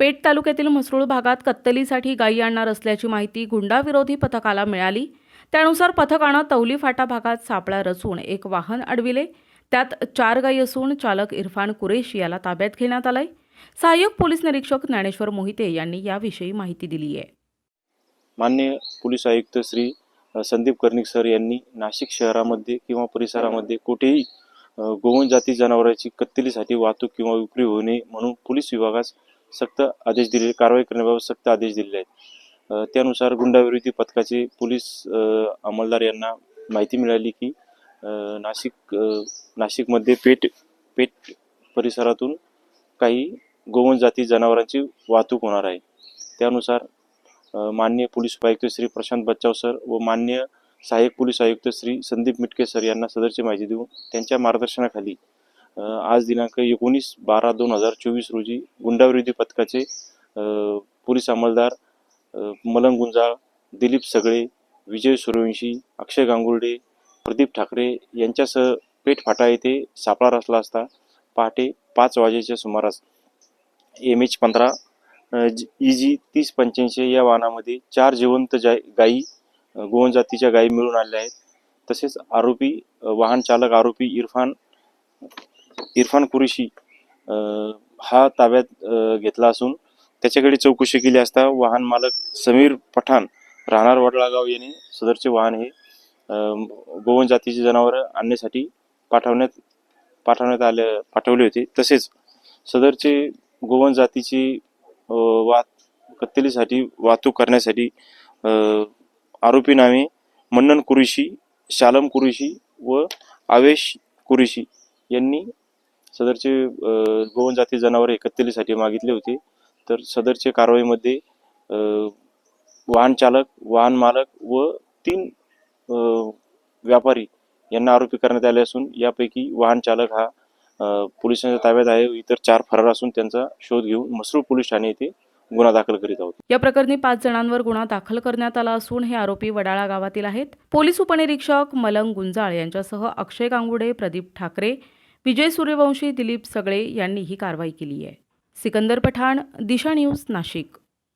पेठ तालुक्यातील म्हसरूळ भागात कत्तलीसाठी गायी आणणार असल्याची माहिती गुंडाविरोधी पथकाला मिळाली. त्यानुसार पथकानं तौली फाटा भागात सापळा रचून एक वाहन अडविले. त्यात चार गायी असून चालक इरफान कुरेशी याला ताब्यात घेण्यात आलाय. सहाय्यक पोलीस निरीक्षक ज्ञानेश्वर मोहिते यांनी याविषयी माहिती दिली आहे. मान्य पोलीस आयुक्त श्री संदीप कर्णिक सर यांनी नाशिक शहरामध्ये किंवा परिसरामध्ये कुठेही गोवन जाती जनावरांची कत्तलीसाठी वाहतूक किंवा विक्री होऊ नये म्हणून पोलीस विभागास सक्त आदेश दिले कारवाई करण्याबाबत सक्त आदेश दिलेले आहेत. त्यानुसार गुंडाविरोधी पथकाचे पोलीस अंमलदार यांना माहिती मिळाली की नाशिक नाशिकमध्ये पेठ पेठ परिसरातून काही गोवंश जाती जनावरांची वाहतूक होणार आहे. त्यानुसार मान्य पोलीस उपायुक्त श्री प्रशांत बच्चाव सर व मान्य सहाय्यक पोलीस आयुक्त श्री संदीप मिटके सर यांना सदरची माहिती देऊन त्यांच्या मार्गदर्शनाखाली आज दिनांक एकोणीस बारा दोन हजार चोवीस रोजी गुंडाविरोधी पथकाचे पोलीस अंमलदार मलंग गुंजाळ दिलीप सगळे विजय सूर्यवंशी अक्षय गांगुर्डे प्रदीप ठाकरे यांच्यासह पेठ फाटा येथे सापळा रचला असता पहाटे पाच वाजेच्या सुमारास एम एच पंधरा ई जी तीस पंच्याऐंशी या वाहनामध्ये चार जिवंत जाय गायी गोवन जातीच्या गायी मिळून आल्या आहेत. तसेच आरोपी वाहन चालक आरोपी इरफान इरफान कुरेशी हा ताब्यात घेतला असून त्याच्याकडे चौकशी केली असता वाहन मालक समीर पठाण राहणार वडलागाव याने सदरचे वाहन हे गोवन जातीची जनावरं आणण्यासाठी पाठवण्यात पाठवण्यात आले पाठवले होते. तसेच सदरचे गोवन जातीची वाहत कत्तलीसाठी वाहतूक करण्यासाठी आरोपी नावे मन्नन कुरेशी शालम कुरेशी व आवेश कुरेशी यांनी सदरचे गोवन जाती जनावरे एकत्रीसाठी मागितले होते. तर सदरच्या कारवाईमध्ये वाहन चालक वाहन मालक व तीन व्यापारी यांना आरोपी करण्यात आले असून यापैकी वाहन चालक हा पोलिसांच्या ताब्यात आहे इतर चार फरार असून त्यांचा शोध घेऊन मसरूळ पोलीस ठाणे येथे गुन्हा दाखल करीत आहोत. या प्रकरणी पाच जणांवर गुन्हा दाखल करण्यात आला असून हे आरोपी वडाळा गावातील आहेत. पोलीस उपनिरीक्षक मलंग गुंजाळ यांच्यासह अक्षय गांगुडे प्रदीप ठाकरे विजय सूर्यवंशी दिलीप सगळे यांनी ही कारवाई केली आहे. सिकंदर पठाण दिशा न्यूज नाशिक.